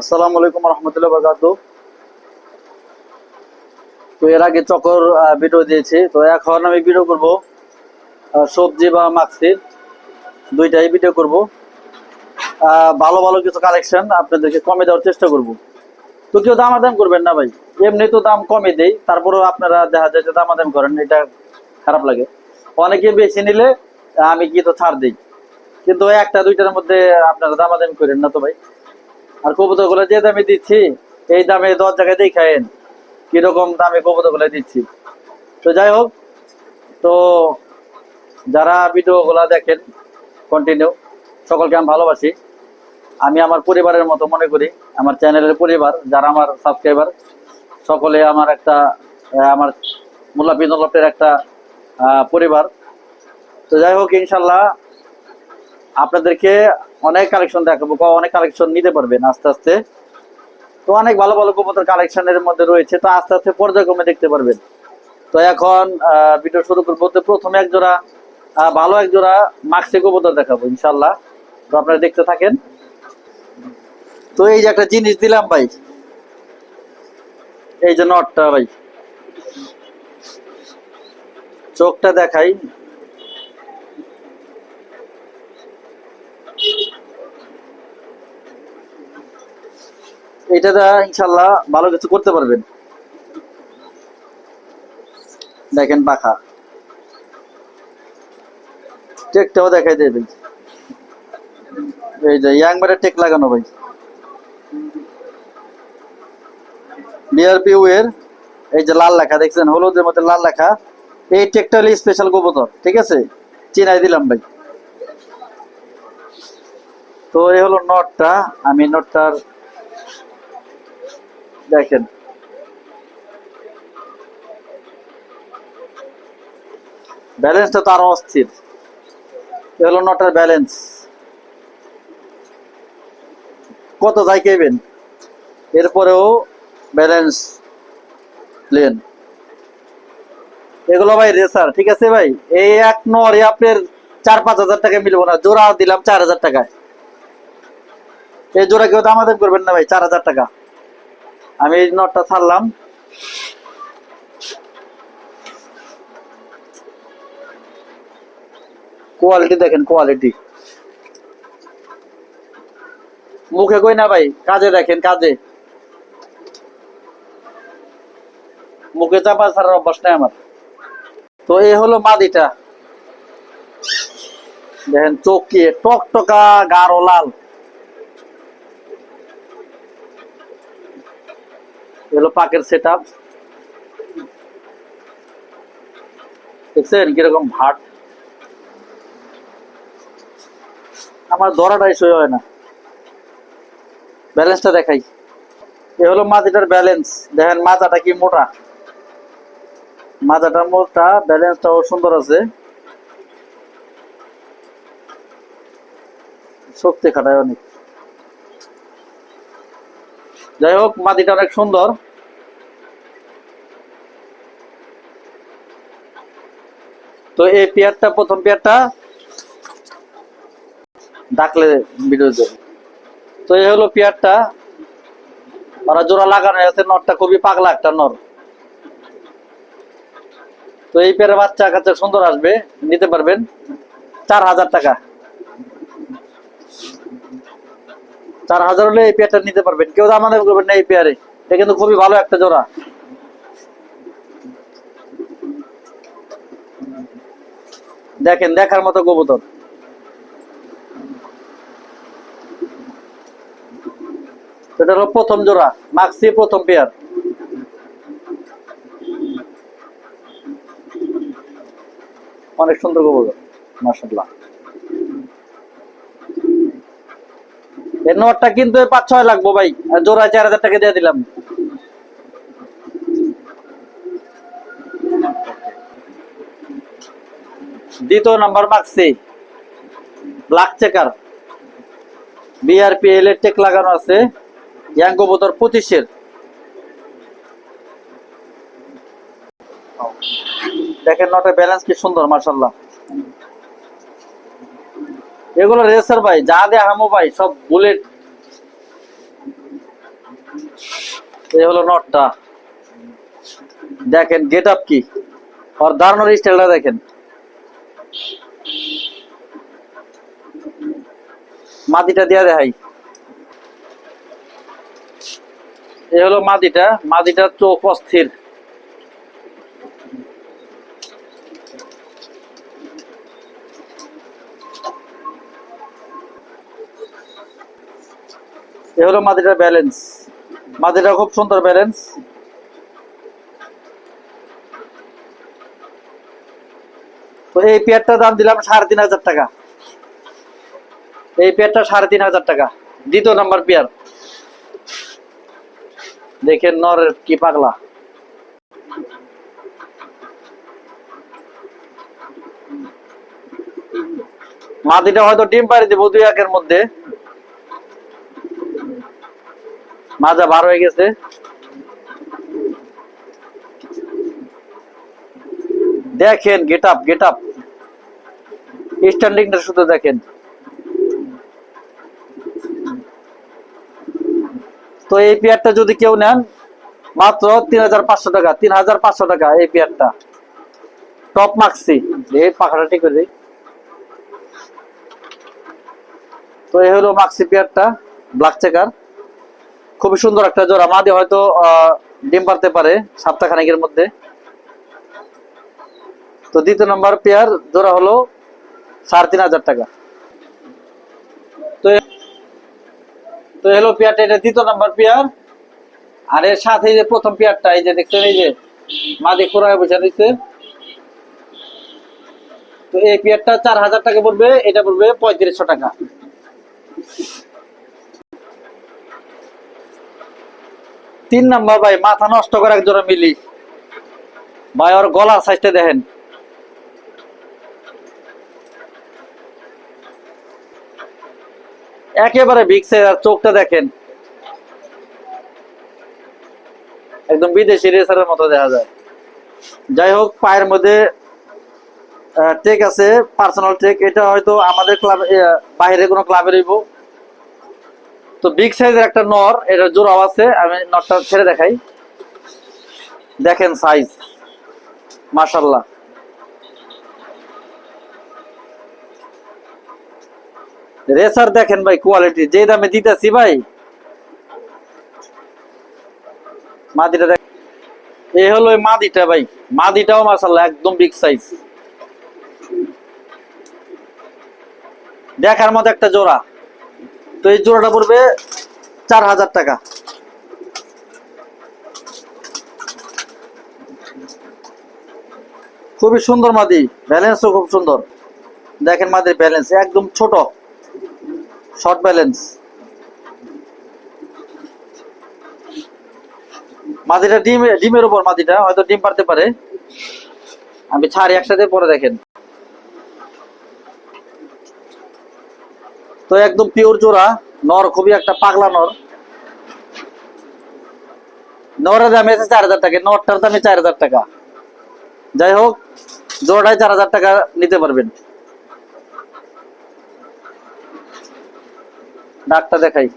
আসসালামু আলাইকুম রহমতুল্লাহ বরকাত তো এর আগে চকর দিয়েছি। তো এখন আমি করব সবজি বা দুইটাই করব। ভালো ভালো কিছু কালেকশন আপনাদেরকে কমে দেওয়ার চেষ্টা করব। তো কেউ দামাদাম করবেন না ভাই। এমনি তো দাম কমে দেই, তারপরেও আপনারা দেখা যায় যে দামাদাম করেন, এটা খারাপ লাগে। অনেকে বেশি নিলে আমি কি তো ছাড় দিই। কিন্তু একটা, দুইটার মধ্যে আপনারা দামাদামি করেন না তো ভাই। আর কবুতরগুলো যে দামে দিচ্ছি, এই দামে দশ জায়গায় দেখায়েন কীরকম দামে কবুতরগুলো দিচ্ছি। তো যাই হোক, তো যারা ভিডিও গুলা দেখেন কন্টিনিউ সকলকে আমি ভালোবাসি। আমি আমার পরিবারের মতো মনে করি, আমার চ্যানেলের পরিবার, যারা আমার সাবস্ক্রাইবার সকলে আমার একটা আমার মোল্লা বিনোলপের একটা পরিবার। তো যাই হোক, ইনশাল্লাহ আপনাদেরকে অনেক কালেকশন দেখাবো অনেক কালেকশন নিতে পারবেন আস্তে আস্তে। তো অনেক ভালো ভালো কবুতর কালেকশনের মধ্যে রয়েছে, তো আস্তে আস্তে পর্যায়ক্রমে দেখতে পারবেন। তো এখন ভিডিও শুরু করব। তো প্রথমে এক জোড়া ভালো এক জোড়া মাক্সি কবুতর দেখাবো ইনশাল্লাহ তো আপনারা দেখতে থাকেন। তো এই যে একটা জিনিস দিলাম ভাই। এই যে নটটা ভাই। চোখটা দেখাই। এটা দা ইনশাল্লাহ ভালো কিছু করতে পারবেন। দেখেন পাখা। টেকটাও দেখাই দেবেন এই যে ইয়াং ইয়াংবারে টেক লাগানো ভাই। বিআরপি এর এই যে লাল লেখা দেখছেন, হলুদের মধ্যে লাল লেখা। এই টেকটা হলো স্পেশাল কবুতর ঠিক আছে? চিনাই দিলাম ভাই। তো এই হলো নটটা, আমি নটটার দেখেন। ব্যালেন্সটা তো আরও অস্থির। এ হলো নটার ব্যালেন্স কত যাই কেবেন? এরপরেও ব্যালেন্স প্লেন এগুলো ভাই রেসার ঠিক আছে ভাই? এই এক নরে আপনার চার পাঁচ হাজার টাকা মিলবো না। জোড়া দিলাম চার হাজার টাকায়। এই জোড়া কেউ দামাদাম করবেন না ভাই, চার হাজার টাকা। আমি এই নটটা ছাড়লাম। কোয়ালিটি দেখেন কোয়ালিটি মুখে কই না ভাই, কাজে দেখেন, কাজে। মুখে চাপা ছাড়ার অভ্যাস নাই আমার। তো এই হলো মাদিটা। দেখেন চোখ কি, টকটকা, গাঢ় লাল। হলো পাকের সেট আপ দেখছেন কীরকম ভাট। আমার ধরাটাই সই হয় না। ব্যালেন্সটা দেখাই। এ হলো মাথাটার ব্যালেন্স। দেখেন মাথাটা কি মোটা? মাথাটা মোটা, ব্যালেন্সটাও সুন্দর আছে। শক্তি খাটায় অনেক। যাই হোক মাটিটা অনেক সুন্দর। তো এই পেয়ারটা, প্রথম পেয়ারটা ডাকলে ভিডিও দেবে। তো এই হলো পেয়ারটা। ওরা জোড়া লাগানো আছে নরটা খুবই পাগলা একটা নর। তো এই পেয়ারের বাচ্চা কাছে সুন্দর আসবে, নিতে পারবেন। চার হাজার টাকা। চার হাজার হলে এই পেয়ারটা নিতে পারবেন। কেউ দাম করবেন না এই পেয়ারে। এটা কিন্তু খুবই ভালো একটা জোড়া। দেখেন, দেখার মতো কবুতর। এটা হলো প্রথম জোড়া, মাক্সি প্রথম পেয়ার। অনেক সুন্দর কবুতর মাসাল্লাহ এই নোটটা কিন্তু পাঁচ ছয় লাগবো ভাই, জোড়ায় চার হাজার টাকা দিয়ে দিলাম। দ্বিতীয় নাম্বার মার্কসি ব্ল্যাক চেকার বিআরপিএল এর টেক লাগানো আছে ইয়াং কবুতর পঁচিশের। দেখেন নটের ব্যালেন্স কি সুন্দর মার্শাল্লাহ এগুলো রেসার ভাই, যা দে হামো ভাই, সব বুলেট এই হলো নটটা দেখেন গেট আপ কি? আর দাঁড়ানোর স্টাইলটা দেখেন। মাদিটা দিয়া দেখাই। এ হলো মাদিটা। মাদিটার চোখ অস্থির। এ হলো মাদিটার ব্যালেন্স। মাদিটা খুব সুন্দর ব্যালেন্স। তো এই পেয়ারটার দাম দিলাম সাড়ে তিন হাজার টাকা। এই পেয়ারটা সাড়ে তিন হাজার টাকা। দ্বিতীয় নাম্বার পেয়ার। দেখেন নরের কি পাগলা। মাদিটা হয়তো ডিম পাড়ি দেবো দুই একের মধ্যে। মাজা বার হয়ে গেছে। দেখেন গেট আপ গেট আপ। স্ট্যান্ডিংটা শুধু দেখেন। তো এই পেয়ারটা যদি কেউ নেন, মাত্র তিন হাজার পাঁচশো টাকা, তিন হাজার পাঁচশো টাকা এই পেয়ারটা টপ মার্কসি এই পাখাটা ঠিক করে তো এই হলো মাক্সি পেয়ারটা ব্ল্যাক চেকার খুবই সুন্দর একটা জোড়া। মাদি হয়তো ডিম পারতে পারে সপ্তাহ খানিকের মধ্যে। তো দ্বিতীয় নম্বর পেয়ার জোড়া হলো সাড়ে তিন হাজার টাকা। তো হলো পেয়ারটা, এটা দ্বিতীয় নম্বর পেয়ার। আর এর সাথে যে প্রথম পেয়ারটা, এই যে দেখছেন, এই যে তো এই পেয়ারটা চার হাজার টাকা পড়বে, এটা পড়বে পঁয়ত্রিশশো টাকা। তিন নাম্বার ভাই, মাথা নষ্ট করে এক জোড়া মিলি। ভাই, ওর গলার সাইজটা দেখেন। একেবারে ভিক্সের আর চোখটা দেখেন। একদম বিদেশি রেসারের মতো দেখা যায়। যাই হোক, পায়ের মধ্যে টেক আছে পার্সোনাল টেক এটা হয়তো আমাদের ক্লাব বাইরে কোনো ক্লাবে রইব তো বিগ সাইজের একটা নর, এটা জোড়াও আছে, আমি নরটা ছেড়ে দেখাই। দেখেন সাইজ মাশাল্লাহ রেসার দেখেন ভাই কোয়ালিটি যে দামে দিতেছি ভাই, মাদিটা দেখ এই হলো মাদিটা ভাই। মাদিটাও মাশাল্লাহ একদম বিগ সাইজ দেখার মতো একটা জোড়া। তো এই জোড়াটা পড়বে চার হাজার টাকা। খুবই সুন্দর মাদি। ব্যালেন্সও খুব সুন্দর। দেখেন মাদির ব্যালেন্স, একদম ছোট। শর্ট ব্যালেন্স মাদিটা ডিম, ডিমের উপর মাদিটা হয়তো ডিম পারতে পারে। আমি ছাড়ি একসাথে, পরে দেখেন। তো একদম পিওর জোড়া নর, খুবই একটা পাগলা নর। নরের দাম এসে চার হাজার টাকা, নরটার দামে চার হাজার টাকা। যাই হোক জোড়াটায় চার হাজার টাকা নিতে পারবেন। ডাকটা দেখাই।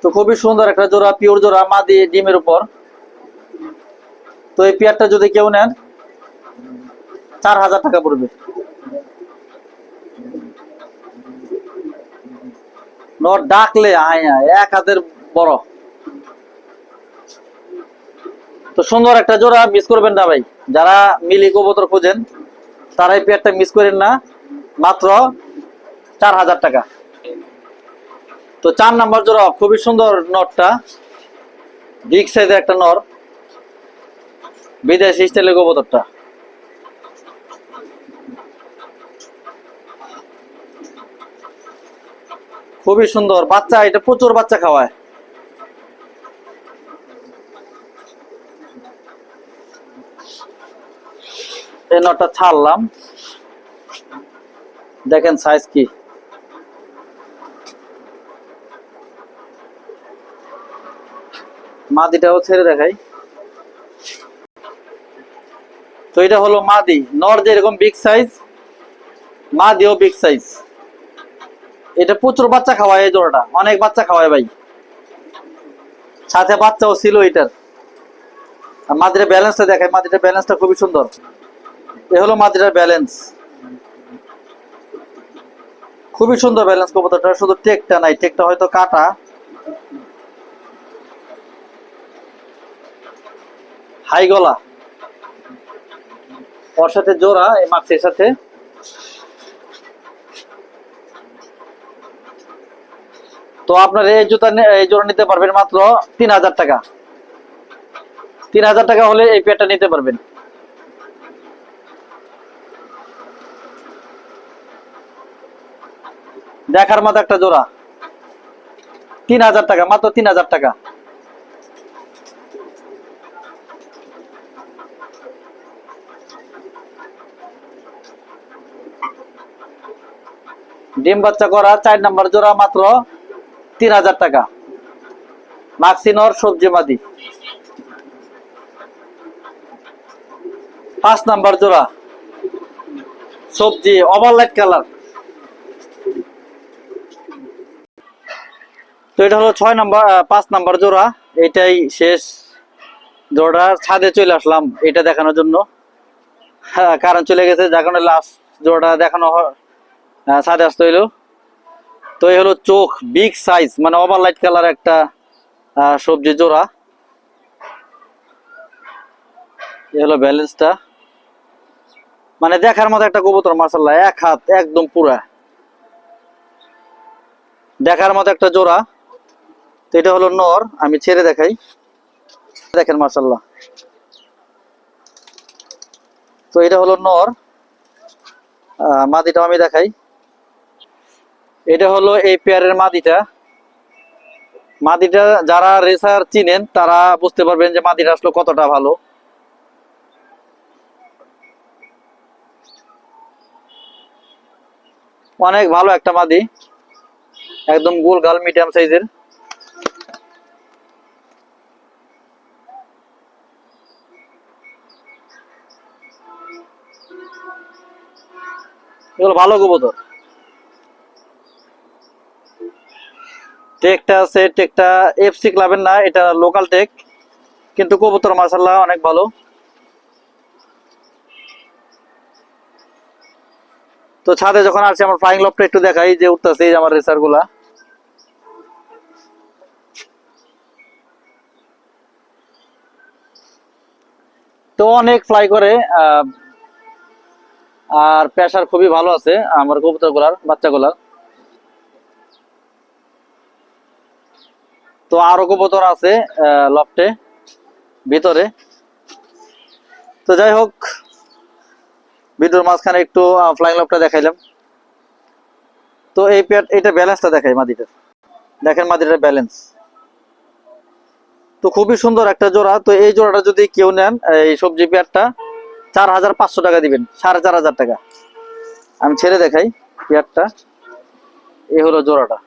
তো খুবই সুন্দর একটা জোড়া পিওর জোড়া মা দিয়ে ডিমের উপর। তো এই পেয়ারটা যদি কেউ নেন, চার হাজার টাকা পড়বে। ডাকলে এক হাতের বড়। তো সুন্দর একটা জোড়া মিস করবেন না ভাই। যারা মিলি কবুতর খোঁজেন, তারা এই পেয়ারটা মিস করেন না। মাত্র চার হাজার টাকা। তো চার নাম্বার জোড়া, খুবই সুন্দর নটটা। বিগ সাইজের একটা নর। বিদেশি স্টাইলের কবুতরটা খুবই সুন্দর। বাচ্চা, এটা প্রচুর বাচ্চা খাওয়ায়। এই নটটা ছাড়লাম। দেখেন সাইজ কি? মাদিটাও ছেড়ে দেখাই। তো এটা হলো মাদি। নর যেরকম বিগ সাইজ মাদিও বিগ সাইজ এটা প্রচুর বাচ্চা খাওয়ায় এই জোড়াটা। অনেক বাচ্চা খাওয়ায় ভাই। সাথে বাচ্চাও ছিল এটার। মাদিরের ব্যালেন্সটা দেখায় মাদিরের ব্যালেন্সটা খুবই সুন্দর। এ হলো মাদিটার ব্যালেন্স খুবই সুন্দর ব্যালেন্স কবুতরটা শুধু টেকটা নাই টেকটা হয়তো কাটা। হাই গলা। ওর সাথে জোড়া, এই মাছের সাথে। তো আপনার এই জুতা এই জোড়া নিতে পারবেন মাত্র তিন হাজার টাকা। তিন হাজার টাকা হলে এই পেয়ারটা নিতে পারবেন। দেখার মতো একটা জোড়া। তিন হাজার টাকা, মাত্র তিন হাজার টাকা। ডিম বাচ্চা করা, চার নাম্বার জোড়া, মাত্র তিন হাজার টাকা। মাক্সিনর সবজি মাদি। পাঁচ নাম্বার জোড়া। সবজি ওভারলাইট কালার তো এটা হলো ছয় নাম্বার পাঁচ নাম্বার জোড়া। এটাই শেষ জোড়ার ছাদে চলে আসলাম এটা দেখানোর জন্য। হ্যাঁ কারণ চলে গেছে, যার কারণে লাস্ট জোড়াটা দেখানো ছাদে আসতে হইল। তো এই হলো চোখ বিগ সাইজ মানে ওভার লাইট কালার একটা সবজি জোড়া। এ হলো ব্যালেন্সটা মানে দেখার মতো একটা কবুতর মার্শাল্লাহ এক হাত, একদম পুরা। দেখার মতো একটা জোড়া। তো এটা হলো নর, আমি ছেড়ে দেখাই। দেখেন মার্শাল্লাহ তো এটা হলো নর। মাদিটাও আমি দেখাই। এটা হলো এই পেয়ারের মাদিটা। মাদিটা যারা রেসার চিনেন, তারা বুঝতে পারবেন যে মাদিটা আসলে কতটা ভালো। অনেক ভালো একটা মাদি। একদম গোল গাল মিডিয়াম সাইজের। এগুলো ভালো কবুতর। টেকটা আছে টেকটা এফসি ক্লাবের না, এটা লোকাল টেক কিন্তু কবুতর মাসাল্লাহ অনেক ভালো। তো ছাদে যখন আসছে, আমার ফ্লাইং লফটা একটু দেখাই, যে উঠতেছে এই আমার রেসারগুলা। তো অনেক ফ্লাই করে আর প্রেশার খুবই ভালো আছে, আমার কবুতরগুলার বাচ্চা গুলার তো আরও কবুতর আছে লফটে, ভিতরে। তো যাই হোক, ভিডিওর মাঝখানে একটু ফ্লাইং লফটা দেখাইলাম। তো এই পেয়ার এটা ব্যালেন্সটা দেখাই মাদিটার দেখেন মাদিটার ব্যালেন্স। তো খুবই সুন্দর একটা জোড়া। তো এই জোড়াটা যদি কেউ নেন, এই সবজি পেয়ারটা চার হাজার পাঁচশো টাকা দিবেন, সাড়ে চার হাজার টাকা। আমি ছেড়ে দেখাই পেয়ারটা। এ হলো জোড়াটা।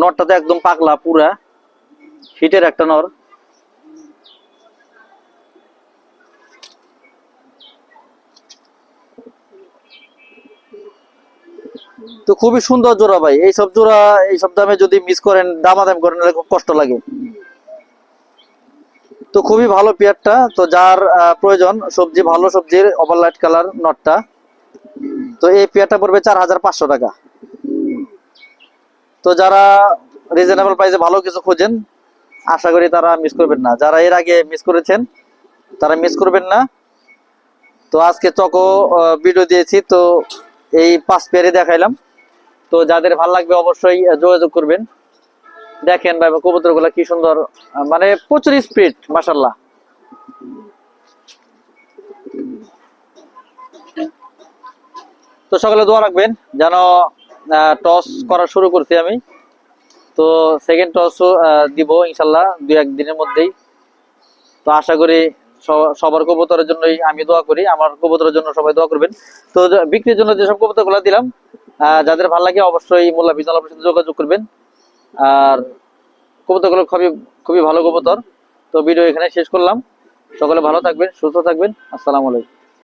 নরটা তো একদম পাকলা পুরা। হিটের একটা নর। তো খুবই সুন্দর জোড়া ভাই। এইসব জোড়া, এইসব দামে যদি মিস করেন, দামাদাম করেন খুব কষ্ট লাগে। তো খুবই ভালো পেয়ারটা। তো যার প্রয়োজন, সবজি, ভালো সবজির ওভারলাইট কালার নটটা তো এই পেয়ারটা পড়বে চার হাজার পাঁচশো টাকা। তো যারা রিজনেবল প্রাইসে ভালো কিছু খোঁজেন, আশা করি তারা মিস করবেন না। যারা এর আগে মিস করেছেন, তারা মিস করবেন না। তো আজকে চকো ভিডিও দিয়েছি, তো এই পাঁচ পেয়ারে দেখাইলাম। তো যাদের ভালো লাগবে অবশ্যই যোগাযোগ করবেন। দেখেন ভাই কবুতরগুলা কি সুন্দর। মানে প্রচুর স্পিড মাসাল্লাহ তো সকালে দোয়া রাখবেন, যেন টস করা শুরু করছি আমি। তো সেকেন্ড টসও দিব ইনশাল্লাহ দুই একদিনের মধ্যেই। তো আশা করি সবার কবুতরের জন্যই আমি দোয়া করি, আমার কবুতরের জন্য সবাই দোয়া করবেন। তো বিক্রির জন্য যেসব কবুতরগুলা দিলাম যাদের ভালো লাগে অবশ্যই মোল্লা আপনার সাথে যোগাযোগ করবেন। আর কবুতরগুলো খুবই খুবই ভালো কবুতর। তো ভিডিও এখানে শেষ করলাম। সকলে ভালো থাকবেন, সুস্থ থাকবেন। আসসালামু আলাইকুম।